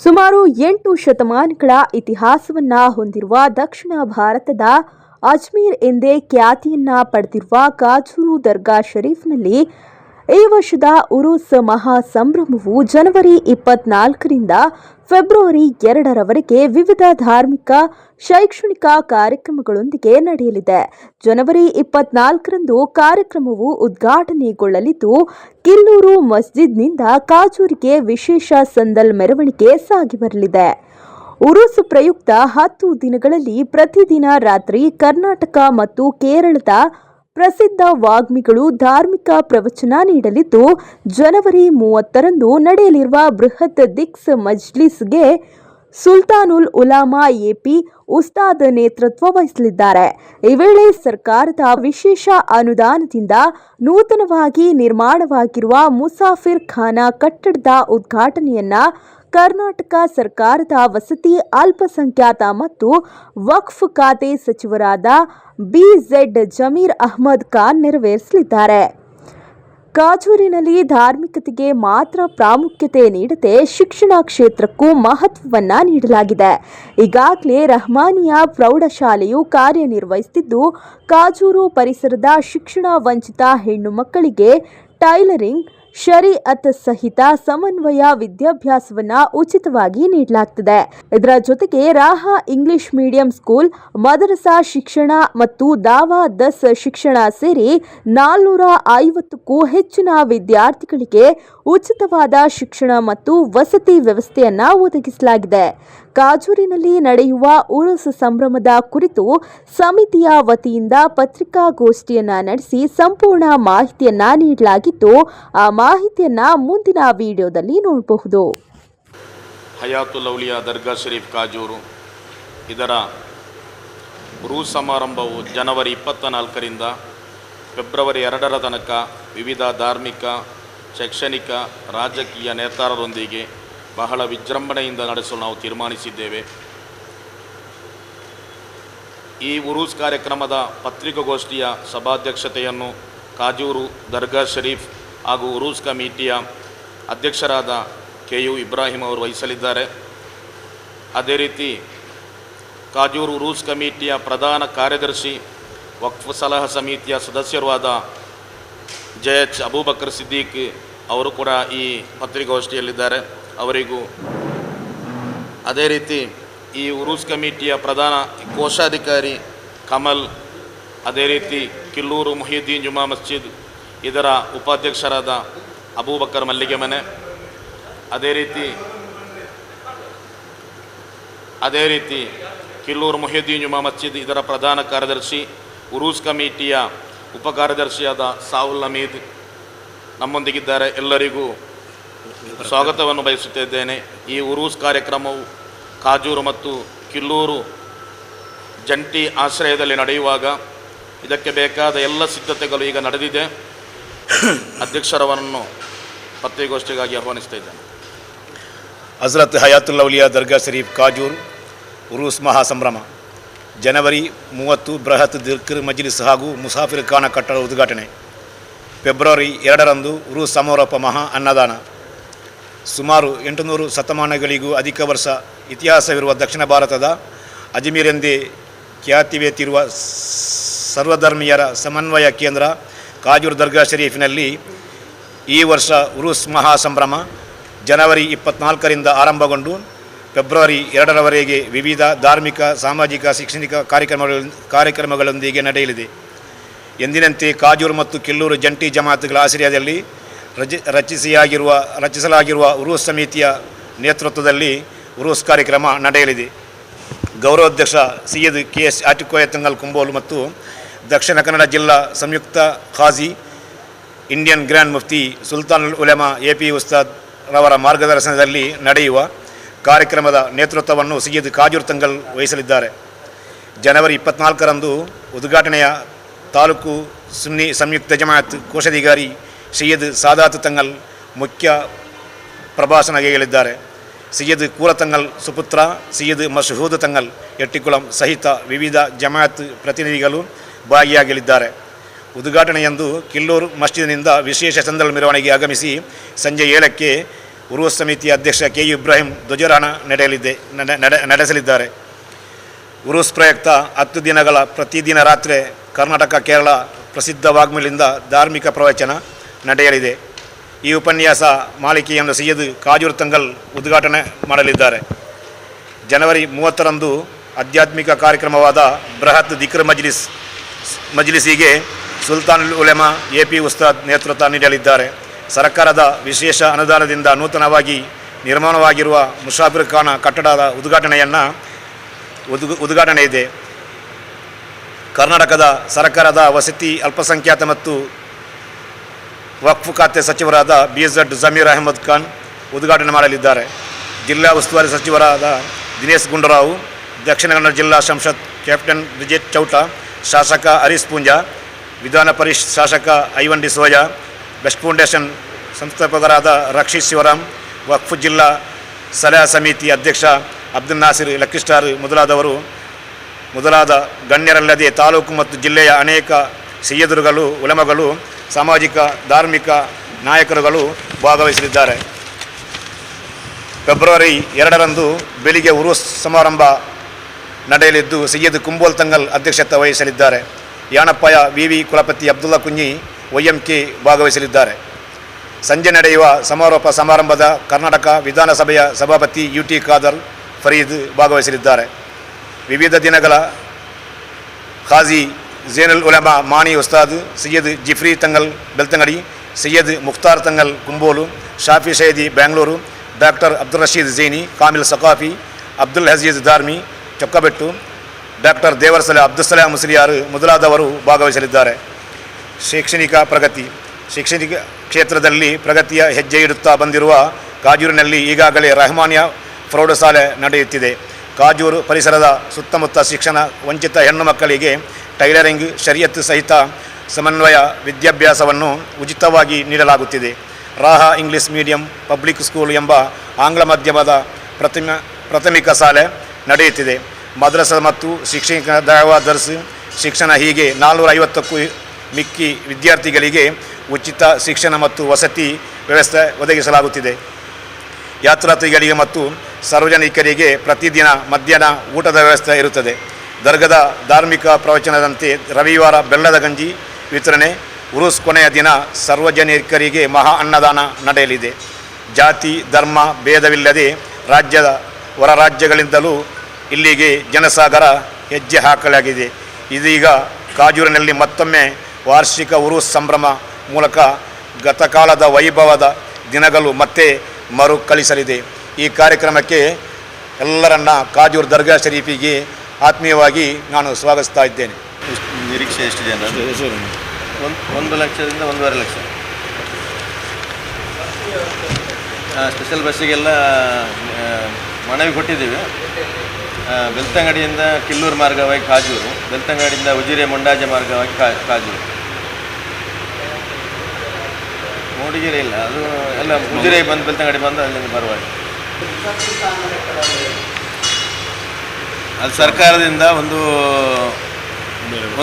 ಸುಮಾರು ಎಂಟು ಶತಮಾನಗಳ ಇತಿಹಾಸವನ್ನ ಹೊಂದಿರುವ ದಕ್ಷಿಣ ಭಾರತದ ಅಜ್ಮೀರ್ ಎಂದೇ ಖ್ಯಾತಿಯನ್ನ ಪಡೆದಿರುವ ಕಾಜೂರು ದರ್ಗಾ ಶರೀಫ್ನಲ್ಲಿ ಈ ವರ್ಷದ ಉರುಸ್ ಮಹಾ ಸಂಭ್ರಮವು ಜನವರಿ ಇಪ್ಪತ್ನಾಲ್ಕರಿಂದ ಫೆಬ್ರವರಿ ಎರಡರವರೆಗೆ ವಿವಿಧ ಧಾರ್ಮಿಕ, ಶೈಕ್ಷಣಿಕ ಕಾರ್ಯಕ್ರಮಗಳೊಂದಿಗೆ ನಡೆಯಲಿದೆ. ಜನವರಿ ಇಪ್ಪತ್ನಾಲ್ಕರಂದು ಕಾರ್ಯಕ್ರಮವು ಉದ್ಘಾಟನೆಗೊಳ್ಳಲಿದ್ದು, ಕಿಲ್ಲೂರು ಮಸ್ಜಿದ್ನಿಂದ ಕಾಜೂರಿಗೆ ವಿಶೇಷ ಸಂದಲ್ ಮೆರವಣಿಗೆ ಸಾಗಿ ಬರಲಿದೆ. ಉರುಸು ಪ್ರಯುಕ್ತ ಹತ್ತು ದಿನಗಳಲ್ಲಿ ಪ್ರತಿದಿನ ರಾತ್ರಿ ಕರ್ನಾಟಕ ಮತ್ತು ಕೇರಳದ ಪ್ರಸಿದ್ಧ ವಾಗ್ಮಿಗಳು ಧಾರ್ಮಿಕ ಪ್ರವಚನ ನೀಡಲಿದ್ದು, ಜನವರಿ ಮೂವತ್ತರಂದು ನಡೆಯಲಿರುವ ಬೃಹತ್ ದಿಕ್ಸ್ ಮಜ್ಲಿಸ್ಗೆ ಸುಲ್ತಾನುಲ್ ಉಲಾಮಾ ಎಪಿ ಉಸ್ತಾದ್ ನೇತೃತ್ವ ವಹಿಸಲಿದ್ದಾರೆ. ಈ ವೇಳೆ ಸರ್ಕಾರದ ವಿಶೇಷ ಅನುದಾನದಿಂದ ನೂತನವಾಗಿ ನಿರ್ಮಾಣವಾಗಿರುವ ಮುಸಾಫಿರ್ ಖಾನ ಕಟ್ಟಡದ ಉದ್ಘಾಟನೆಯನ್ನ ಕರ್ನಾಟಕ ಸರ್ಕಾರದ ವಸತಿ ಅಲ್ಪಸಂಖ್ಯಾತ ಮತ್ತು ವಕ್ಫ್ ಖಾತೆ ಸಚಿವರಾದ ಬಿಝೆಡ್ ಜಮೀರ್ ಅಹ್ಮದ್ ಖಾನ್ ನೆರವೇರಿಸಲಿದ್ದಾರೆ. ಕಾಜೂರಿನಲ್ಲಿ ಧಾರ್ಮಿಕತೆಗೆ ಮಾತ್ರ ಪ್ರಾಮುಖ್ಯತೆ ನೀಡದೆ ಶಿಕ್ಷಣ ಕ್ಷೇತ್ರಕ್ಕೂ ಮಹತ್ವವನ್ನು ನೀಡಲಾಗಿದೆ. ಈಗಾಗಲೇ ರಹಮಾನಿಯಾ ಪ್ರೌಢಶಾಲೆಯು ಕಾರ್ಯನಿರ್ವಹಿಸುತ್ತಿದ್ದು, ಕಾಜೂರು ಪರಿಸರದ ಶಿಕ್ಷಣ ವಂಚಿತ ಹೆಣ್ಣು ಮಕ್ಕಳಿಗೆ ಟೈಲರಿಂಗ್ ಶರೀಅತ್ ಸಹಿತ ಸಮನ್ವಯ ವಿದ್ಯಾಭ್ಯಾಸವನ್ನ ಉಚಿತವಾಗಿ ನೀಡಲಾಗ್ತದೆ. ಇದರ ಜೊತೆಗೆ ರಾಹಾ ಇಂಗ್ಲಿಷ್ ಮೀಡಿಯಂ ಸ್ಕೂಲ್, ಮದರಸಾ ಶಿಕ್ಷಣ ಮತ್ತು ದಾವಾ ದಸ್ ಶಿಕ್ಷಣ ಸೇರಿ ನಾಲ್ನೂರ ಐವತ್ತಕ್ಕೂ ಹೆಚ್ಚಿನ ವಿದ್ಯಾರ್ಥಿಗಳಿಗೆ ಉಚಿತವಾದ ಶಿಕ್ಷಣ ಮತ್ತು ವಸತಿ ವ್ಯವಸ್ಥೆಯನ್ನ ಒದಗಿಸಲಾಗಿದೆ. ಕಾಜೂರಿನಲ್ಲಿ ನಡೆಯುವ ಉರುಸ್ ಸಂಭ್ರಮದ ಕುರಿತು ಸಮಿತಿಯ ವತಿಯಿಂದ ಪತ್ರಿಕಾಗೋಷ್ಠಿಯನ್ನ ನಡೆಸಿ ಸಂಪೂರ್ಣ ಮಾಹಿತಿಯನ್ನ ನೀಡಲಾಗಿದ್ದು ಆ ಮಾಹಿತಿಯನ್ನ ಮುಂದಿನ ವಿಡಿಯೋದಲ್ಲಿ ನೋಡಬಹುದು. ಹಯಾತುಲ್ ಔಲಿಯಾ ದರ್ಗಾ ಶರೀಫ್ ಕಾಜೂರು. ಇದರ ರೂ ಸಮಾರಂಭವು ಜನವರಿ ಇಪ್ಪತ್ತ ನಾಲ್ಕರಿಂದ ಫೆಬ್ರವರಿ ಎರಡರ ತನಕ ವಿವಿಧ ಧಾರ್ಮಿಕ, ಶೈಕ್ಷಣಿಕ, ರಾಜಕೀಯ ನೇತಾರರೊಂದಿಗೆ ಬಹಳ ವಿಜೃಂಭಣೆಯಿಂದ ನಡೆಸಲು ನಾವು ತೀರ್ಮಾನಿಸಿದ್ದೇವೆ. ಈ ಉರೂಸ್ ಕಾರ್ಯಕ್ರಮದ ಪತ್ರಿಕಾಗೋಷ್ಠಿಯ ಸಭಾಧ್ಯಕ್ಷತೆಯನ್ನು ಕಾಜೂರು ದರ್ಗಾ ಶರೀಫ್ ಹಾಗೂ ಉರೂಸ್ ಕಮಿಟಿಯ ಅಧ್ಯಕ್ಷರಾದ ಕೆ ಯು ಇಬ್ರಾಹಿಂ ಅವರು ವಹಿಸಲಿದ್ದಾರೆ. ಅದೇ ರೀತಿ ಕಾಜೂರು ಉರೂಸ್ ಕಮಿಟಿಯ ಪ್ರಧಾನ ಕಾರ್ಯದರ್ಶಿ, ವಕ್ಫ್ ಸಲಹಾ ಸಮಿತಿಯ ಸದಸ್ಯರೂ ಆದ ಜೆ ಎಚ್ ಅಬೂಬಕರ್ ಸಿದ್ದೀಕ್ ಅವರು ಕೂಡ ಈ ಪತ್ರಿಕಾಗೋಷ್ಠಿಯಲ್ಲಿದ್ದಾರೆ. ಅವರಿಗೂ ಅದೇ ರೀತಿ ಈ ಉರೂಸ್ ಕಮಿಟಿಯ ಪ್ರಧಾನ ಕೋಶಾಧಿಕಾರಿ ಕಮಲ್, ಅದೇ ರೀತಿ ಕಿಲ್ಲೂರು ಮೊಹಿದ್ದೀನ್ ಜುಮಾ ಮಸ್ಜಿದ್ ಇದರ ಉಪಾಧ್ಯಕ್ಷರಾದ ಅಬೂಬಕ್ಕರ್ ಮಲ್ಲಿಗೆ ಮನೆ ಅದೇ ರೀತಿ ಅದೇ ರೀತಿ ಕಿಲ್ಲೂರು ಮೊಹಿದ್ದೀನ್ ಜುಮಾ ಮಸ್ಜಿದ್ ಇದರ ಪ್ರಧಾನ ಕಾರ್ಯದರ್ಶಿ, ಉರೂಸ್ ಕಮಿಟಿಯ ಉಪ ಕಾರ್ಯದರ್ಶಿಯಾದ ಸಾವುಲ್ ಹಮೀದ್ ನಮ್ಮೊಂದಿಗಿದ್ದಾರೆ. ಎಲ್ಲರಿಗೂ ಸ್ವಾಗತವನ್ನು ಬಯಸುತ್ತಿದ್ದೇನೆ. ಈ ಉರೂಸ್ ಕಾರ್ಯಕ್ರಮವು ಕಾಜೂರು ಮತ್ತು ಕಿಲ್ಲೂರು ಜಂಟಿ ಆಶ್ರಯದಲ್ಲಿ ನಡೆಯುವಾಗ ಇದಕ್ಕೆ ಬೇಕಾದ ಎಲ್ಲ ಸಿದ್ಧತೆಗಳು ಈಗ ನಡೆದಿದೆ. ಅಧ್ಯಕ್ಷರವನ್ನು ಪತ್ರಿಕಾಗೋಷ್ಠಿಗಾಗಿ ಆಹ್ವಾನಿಸ್ತಾ ಇದ್ದೇನೆ ಹಜರತ್ ಹಯಾತುಲ್ಲೌಲಿಯಾ ದರ್ಗಾ ಶರೀಫ್ ಕಾಜೂರ್ ಉರುಸ್ ಮಹಾ ಸಂಭ್ರಮ ಜನವರಿ ಮೂವತ್ತು ಬೃಹತ್ ದಿರ್ಕರ್ ಮಜ್ಲಿಸ್ ಹಾಗೂ ಮುಸಾಫಿರ್ ಖಾನ ಕಟ್ಟಡ ಉದ್ಘಾಟನೆ. ಫೆಬ್ರವರಿ ಎರಡರಂದು ಉರುಸ್ ಸಮಾರೋಪ ಮಹಾ ಅನ್ನದಾನ. ಸುಮಾರು ಎಂಟುನೂರು ಶತಮಾನಗಳಿಗೂ ಅಧಿಕ ವರ್ಷ ಇತಿಹಾಸವಿರುವ ದಕ್ಷಿಣ ಭಾರತದ ಅಜ್ಮೀರ್ ಎಂದೇ ಖ್ಯಾತಿವೆತ್ತಿರುವ ಸರ್ವಧರ್ಮೀಯರ ಸಮನ್ವಯ ಕೇಂದ್ರ ಕಾಜೂರ್ ದರ್ಗಾ ಶರೀಫಿನಲ್ಲಿ ಈ ವರ್ಷ ಉರುಸ್ ಮಹಾ ಸಂಭ್ರಮ ಜನವರಿ ಇಪ್ಪತ್ನಾಲ್ಕರಿಂದ ಆರಂಭಗೊಂಡು ಫೆಬ್ರವರಿ ಎರಡರವರೆಗೆ ವಿವಿಧ ಧಾರ್ಮಿಕ, ಸಾಮಾಜಿಕ, ಶೈಕ್ಷಣಿಕ ಕಾರ್ಯಕ್ರಮಗಳ ಕಾರ್ಯಕ್ರಮಗಳೊಂದಿಗೆ ನಡೆಯಲಿದೆ. ಎಂದಿನಂತೆ ಕಾಜೂರು ಮತ್ತು ಕಿಲ್ಲೂರು ಜಂಟಿ ಜಮಾತ್ಗಳ ಆಶ್ರಯದಲ್ಲಿ ರಚ ರಚಿಸಿಯಾಗಿರುವ ರಚಿಸಲಾಗಿರುವ ಉರುಸ್ ಸಮಿತಿಯ ನೇತೃತ್ವದಲ್ಲಿ ಉರುಸ್ ಕಾರ್ಯಕ್ರಮ ನಡೆಯಲಿದೆ. ಗೌರವಾಧ್ಯಕ್ಷ ಸೈಯದ್ ಕೆ ಎಸ್ ಆಟಿಕೋಯ, ತಂಗಲ್ ಕುಂಬೋಲು ಮತ್ತು ದಕ್ಷಿಣ ಕನ್ನಡ ಜಿಲ್ಲಾ ಸಂಯುಕ್ತ ಖಾಜಿ ಇಂಡಿಯನ್ ಗ್ರ್ಯಾಂಡ್ ಮುಫ್ತಿ ಸುಲ್ತಾನ್ ಉಲೆಮಾ ಎ ಪಿ ಉಸ್ತಾದ್ ರವರ ಮಾರ್ಗದರ್ಶನದಲ್ಲಿ ನಡೆಯುವ ಕಾರ್ಯಕ್ರಮದ ನೇತೃತ್ವವನ್ನು ಸಯ್ಯದ್ ಕಾಜೂರ್ ತಂಗಲ್ ವಹಿಸಲಿದ್ದಾರೆ. ಜನವರಿ ಇಪ್ಪತ್ನಾಲ್ಕರಂದು ಉದ್ಘಾಟನೆಯ ತಾಲೂಕು ಸುನ್ನಿ ಸಂಯುಕ್ತ ಜಮಾಯತ್ ಕೋಶಾಧಿಕಾರಿ ಸಯ್ಯದ್ ಸಾದಾತ್ ತಂಗಲ್ ಮುಖ್ಯ ಪ್ರಭಾಷಣಗೆಯಲಿದ್ದಾರೆ. ಸೈಯದ್ ಕೂಲತಂಗಲ್ ಸುಪುತ್ರ ಸಯ್ಯದ್ ಮಶಹೂದ್ ತಂಗಲ್ ಎಟ್ಟಿಕುಳಂ ಸಹಿತ ವಿವಿಧ ಜಮಾಯತ್ ಪ್ರತಿನಿಧಿಗಳು ಭಾಗಿಯಾಗಲಿದ್ದಾರೆ. ಉದ್ಘಾಟನೆಯಂದು ಕಿಲ್ಲೂರು ಮಸ್ಜಿದ್ನಿಂದ ವಿಶೇಷ ಸಂದರ್ಭ ಮೆರವಣಿಗೆ ಆಗಮಿಸಿ ಸಂಜೆ ಏಳಕ್ಕೆ ಉರ್ವ ಸಮಿತಿ ಅಧ್ಯಕ್ಷ ಕೆ ಇಬ್ರಾಹಿಂ ಧ್ವಜಾರೋಹಣ ನಡೆಯಲಿದೆ, ನಡೆ- ನಡೆ- ನಡೆಸಲಿದ್ದಾರೆ. ಉರುಸ್ ಪ್ರಯುಕ್ತ ಹತ್ತು ದಿನಗಳ ಪ್ರತಿದಿನ ರಾತ್ರಿ ಕರ್ನಾಟಕ, ಕೇರಳ ಪ್ರಸಿದ್ಧ ವಾಗ್ಮಿಲಿಂದ ಧಾರ್ಮಿಕ ಪ್ರವಚನ ನಡೆಯಲಿದೆ. ಈ ಉಪನ್ಯಾಸ ಮಾಲಿಕೆಯನ್ನು ಸೈಯದ್ ಕಾಜೂರ್ ತಂಗಲ್ ಉದ್ಘಾಟನೆ ಮಾಡಲಿದ್ದಾರೆ. ಜನವರಿ ಮೂವತ್ತರಂದು ಆಧ್ಯಾತ್ಮಿಕ ಕಾರ್ಯಕ್ರಮವಾದ ಬೃಹತ್ ದಿಕ್ರ ಮಜ್ಲಿಸ್ ಮಜ್ಲಿಸಿಗೆ ಸುಲ್ತಾನ್ ಉಲೆಮಾ, ಎ ಪಿ ಉಸ್ತಾದ್ ನೇತೃತ್ವ ನೀಡಲಿದ್ದಾರೆ. ಸರ್ಕಾರದ ವಿಶೇಷ ಅನುದಾನದಿಂದ ನೂತನವಾಗಿ ನಿರ್ಮಾಣವಾಗಿರುವ ಮುಷಾಫಿರ್ ಖಾನ ಕಟ್ಟಡದ ಉದ್ಘಾಟನೆಯನ್ನು ಉದ್ಘ, ಉದ್ಘಾಟನೆ ಇದೆ. ಕರ್ನಾಟಕದ ಸರ್ಕಾರದ ವಸತಿ ಅಲ್ಪಸಂಖ್ಯಾತ ಮತ್ತು ವಕ್ಫ್ ಖಾತೆ ಸಚಿವರಾದ ಬಿ ಝಡ್ ಜಮೀರ್ ಅಹಮದ್ ಖಾನ್ ಉದ್ಘಾಟನೆ ಮಾಡಲಿದ್ದಾರೆ. ಜಿಲ್ಲಾ ಉಸ್ತುವಾರಿ ಸಚಿವರಾದ ದಿನೇಶ್ ಗುಂಡೂರಾವ್, ದಕ್ಷಿಣ ಕನ್ನಡ ಜಿಲ್ಲಾ ಸಂಸತ್ ಕ್ಯಾಪ್ಟನ್ ವಿಜಯ್ ಚೌಟ ಶಾಸಕ ಹರೀಶ್ ಪೂಂಜಾ, ವಿಧಾನ ಪರಿಷತ್ ಶಾಸಕ Ivan D'Souza best foundation ಸಂಸ್ಥಾಪಕರಾದ ರಕ್ಷಿತ್ ಶಿವರಾಮ್, ವಕ್ಫ್ ಜಿಲ್ಲಾ ಸಲಹಾ ಸಮಿತಿ ಅಧ್ಯಕ್ಷ ಅಬ್ದುಲ್ ನಾಸಿರ್ ಲಕ್ಕಿಸ್ಟಾರ್ ಮೊದಲಾದವರು, ಮೊದಲಾದ ಗಣ್ಯರಲ್ಲದೆ ತಾಲೂಕು ಮತ್ತು ಜಿಲ್ಲೆಯ ಅನೇಕ ಸಿಹಿಯದುರುಗಳು, ಉಲಮಗಳು, ಸಾಮಾಜಿಕ, ಧಾರ್ಮಿಕ ನಾಯಕರುಗಳು ಭಾಗವಹಿಸಲಿದ್ದಾರೆ. ಫೆಬ್ರವರಿ ಎರಡರಂದು ಬೆಳಿಗ್ಗೆ ಉರುಸ್ ಸಮಾರಂಭ ನಡೆಯಲಿದ್ದು ಸೈಯದ್ ಕುಂಬೋಲ್ ತಂಗಲ್ ಅಧ್ಯಕ್ಷತೆ ವಹಿಸಲಿದ್ದಾರೆ ಯಾಣಪ್ಪಯ ವಿ ವಿ ಕುಲಪತಿ ಅಬ್ದುಲ್ಲಾ ಕುಂಜಿ ವೈಎಂಕೆ ಭಾಗವಹಿಸಲಿದ್ದಾರೆ ಸಂಜೆ ನಡೆಯುವ ಸಮಾರೋಪ ಸಮಾರಂಭದ ಕರ್ನಾಟಕ ವಿಧಾನಸಭೆಯ ಸಭಾಪತಿ ಯು ಟಿ ಖಾದರ್ ಫರೀದ್ ಭಾಗವಹಿಸಲಿದ್ದಾರೆ ವಿವಿಧ ದಿನಗಳ ಖಾಜಿ ಝೇನುಲ್ ಉಲಮಾ ಮಾಣಿ ಉಸ್ತಾದ್ ಸೈಯದ್ ಜಿಫ್ರಿ ತಂಗಲ್ ಬೆಳ್ತಂಗಡಿ ಸೈಯದ್ ಮುಖ್ತಾರ್ ತಂಗಲ್ ಕುಂಬೋಲು ಶಾಫಿ ಸೈದಿ ಬೆಂಗಳೂರು ಡಾಕ್ಟರ್ ಅಬ್ದುಲ್ ರಶೀದ್ ಝೈನಿ ಕಾಮಿಲ್ ಸಕಾಫಿ ಅಬ್ದುಲ್ ಹಜೀಜ್ ದಾರ್ಮಿ ಚೊಕ್ಕಬೆಟ್ಟು ಡಾಕ್ಟರ್ ದೇವರಸಲ ಅಬ್ದುಲ್ ಸಲಾಂ ಮುಸ್ಲಿಯಾರ್ ಮೊದಲಾದವರು ಭಾಗವಹಿಸಲಿದ್ದಾರೆ. ಶೈಕ್ಷಣಿಕ ಪ್ರಗತಿ, ಶೈಕ್ಷಣಿಕ ಕ್ಷೇತ್ರದಲ್ಲಿ ಪ್ರಗತಿಯ ಹೆಜ್ಜೆ ಇಡುತ್ತಾ ಬಂದಿರುವ ಕಾಜೂರಿನಲ್ಲಿ ಈಗಾಗಲೇ ರಹಮಾನಿಯ ಪ್ರೌಢಶಾಲೆ ನಡೆಯುತ್ತಿದೆ. ಕಾಜೂರು ಪರಿಸರದ ಸುತ್ತಮುತ್ತ ಶಿಕ್ಷಣ, ವಂಚಿತ ಹೆಣ್ಣು ಮಕ್ಕಳಿಗೆ ಟೈಲರಿಂಗ್ ಶರಿಯತ್ ಸಹಿತ ಸಮನ್ವಯ ವಿದ್ಯಾಭ್ಯಾಸವನ್ನು ಉಚಿತವಾಗಿ ನೀಡಲಾಗುತ್ತಿದೆ. Raha English medium public school ಎಂಬ ಆಂಗ್ಲ ಮಾಧ್ಯಮದ ಪ್ರಥಮ ಪ್ರಾಥಮಿಕ ಶಾಲೆ ನಡೆಯುತ್ತಿದೆ. ಮದ್ರಸ ಮತ್ತು ಶಿಕ್ಷಕ ದಾವಾ ದರ್ಸ್ ಶಿಕ್ಷಣ ಹೀಗೆ ನಾಲ್ನೂರ ಐವತ್ತಕ್ಕೂ ಮಿಕ್ಕಿ ವಿದ್ಯಾರ್ಥಿಗಳಿಗೆ ಉಚಿತ ಶಿಕ್ಷಣ ಮತ್ತು ವಸತಿ ವ್ಯವಸ್ಥೆ ಒದಗಿಸಲಾಗುತ್ತಿದೆ. ಯಾತ್ರಾರ್ಥಿಗಳಿಗೆ ಮತ್ತು ಸಾರ್ವಜನಿಕರಿಗೆ ಪ್ರತಿದಿನ ಮಧ್ಯಾಹ್ನ ಊಟದ ವ್ಯವಸ್ಥೆ ಇರುತ್ತದೆ. ದರ್ಗದ ಧಾರ್ಮಿಕ ಪ್ರವಚನದಂತೆ ರವಿವಾರ ಬೆಲ್ಲದ ಗಂಜಿ ವಿತರಣೆ, ಉರುಸ್ ಕೊನೆಯ ದಿನ ಸಾರ್ವಜನಿಕರಿಗೆ ಮಹಾ ಅನ್ನದಾನ ನಡೆಯಲಿದೆ. ಜಾತಿ, ಧರ್ಮ, ಭೇದವಿಲ್ಲದೆ ರಾಜ್ಯದ ಹೊರ ರಾಜ್ಯಗಳಿಂದಲೂ ಇಲ್ಲಿಗೆ ಜನಸಾಗರ ಹೆಜ್ಜೆ ಹಾಕಲಾಗಿದೆ. ಇದೀಗ ಕಾಜೂರಿನಲ್ಲಿ ಮತ್ತೊಮ್ಮೆ ವಾರ್ಷಿಕ ಉರುಸ್ ಸಂಭ್ರಮ ಮೂಲಕ ಗತಕಾಲದ ವೈಭವದ ದಿನಗಳು ಮತ್ತೆ ಮರುಕಳಿಸಲಿದೆ. ಈ ಕಾರ್ಯಕ್ರಮಕ್ಕೆ ಎಲ್ಲರನ್ನ ಕಾಜೂರು ದರ್ಗಾ ಶರೀಫಿಗೆ ಆತ್ಮೀಯವಾಗಿ ನಾನು ಸ್ವಾಗತಿಸ್ತಾ ಇದ್ದೇನೆ. ಎಷ್ಟು ನಿರೀಕ್ಷೆ ಎಷ್ಟಿದೆ ಅನ್ನೋದು ಒಂದು ಒಂದು ಲಕ್ಷದಿಂದ ಒಂದೂವರೆ ಲಕ್ಷ. ಆ, ಸ್ಪೆಷಲ್ ಬಸ್ಸಿಗೆಲ್ಲ ಮನವಿ ಕೊಟ್ಟಿದ್ದೀವಿ. ಬೆಳ್ತಂಗಡಿಯಿಂದ ಕಿಲ್ಲೂರು ಮಾರ್ಗವಾಗಿ ಕಾಜೂರು ಬೆಳ್ತಂಗಡಿಯಿಂದ ಉಜಿರೆ ಮೊಂಡಾಜೆ ಮಾರ್ಗವಾಗಿ ಕಾಜೂರು. ಮೂಡಿಗೆರೆ ಇಲ್ಲ ಅದು ಎಲ್ಲ ಉಜಿರೆ ಬಂದು ಬೆಳ್ತಂಗಡಿ ಬಂದು ಅಲ್ಲಿಂದ ಬರುವಾಗ. ಅದು ಸರ್ಕಾರದಿಂದ ಒಂದು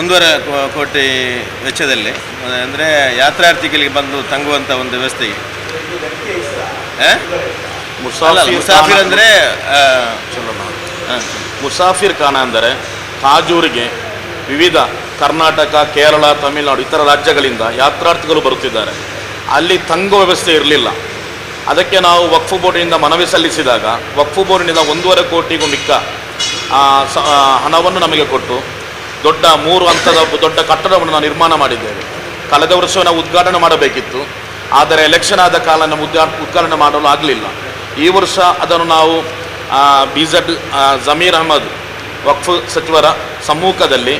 ಒಂದೂವರೆ ಕೋಟಿ ವೆಚ್ಚದಲ್ಲಿ ಅಂದರೆ ಯಾತ್ರಾರ್ಥಿಗಳಿಗೆ ಬಂದು ತಂಗುವಂಥ ಒಂದು ವ್ಯವಸ್ಥೆಗೆ ಮುಸಾಫಿರ್ ಅಂದರೆ ಮುಸಾಫಿರ್ ಖಾನ ಅಂದರೆ ಹಾಜೂರಿಗೆ ವಿವಿಧ ಕರ್ನಾಟಕ, ಕೇರಳ, ತಮಿಳುನಾಡು, ಇತರ ರಾಜ್ಯಗಳಿಂದ ಯಾತ್ರಾರ್ಥಿಗಳು ಬರುತ್ತಿದ್ದಾರೆ. ಅಲ್ಲಿ ತಂಗೋ ವ್ಯವಸ್ಥೆ ಇರಲಿಲ್ಲ. ಅದಕ್ಕೆ ನಾವು ವಕ್ಫ್ ಬೋರ್ಡಿನಿಂದ ಮನವಿ ಸಲ್ಲಿಸಿದಾಗ, ವಕ್ಫ್ ಬೋರ್ಡಿನಿಂದ ಒಂದೂವರೆ ಕೋಟಿಗೂ ಮಿಕ್ಕ ಹಣವನ್ನು ನಮಗೆ ಕೊಟ್ಟು, ದೊಡ್ಡ ಮೂರು ಹಂತದ ದೊಡ್ಡ ಕಟ್ಟಡವನ್ನು ನಾವು ನಿರ್ಮಾಣ ಮಾಡಿದ್ದೇವೆ. ಕಳೆದ ವರ್ಷ ನಾವು ಉದ್ಘಾಟನೆ ಮಾಡಬೇಕಿತ್ತು. ಆದರೆ ಎಲೆಕ್ಷನ್ ಆದ ಕಾಲ ನಮ್ಮ ಉದ್ಘಾ, ಉದ್ಘಾಟನೆ ಮಾಡಲು ಆಗಲಿಲ್ಲ. ಈ ವರ್ಷ ಅದನ್ನು ನಾವು ಬಿ ಝಡ್ ಜಮೀರ್ ಅಹಮದ್ ವಕ್ಫ್ ಸಚಿವರ ಸಮ್ಮುಖದಲ್ಲಿ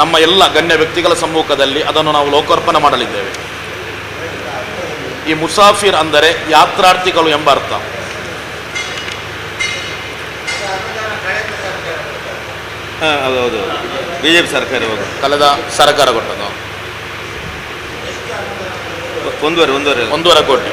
ನಮ್ಮ ಎಲ್ಲ ಗಣ್ಯ ವ್ಯಕ್ತಿಗಳ ಸಮ್ಮುಖದಲ್ಲಿ ಅದನ್ನು ನಾವು ಲೋಕಾರ್ಪಣೆ ಮಾಡಲಿದ್ದೇವೆ. ಈ ಮುಸಾಫಿರ್ ಅಂದರೆ ಯಾತ್ರಾರ್ಥಿಗಳು ಎಂಬ ಅರ್ಥ. ಹೌದು ಹೌದು ಬಿ ಜೆ ಪಿ ಸರ್ಕಾರ ಕಳೆದ ಸರ್ಕಾರ ಕೊಟ್ಟದ್ದು. ಒಂದೂವರೆ ಒಂದೂವರೆ ಒಂದೂವರೆ ಕೋಟಿ.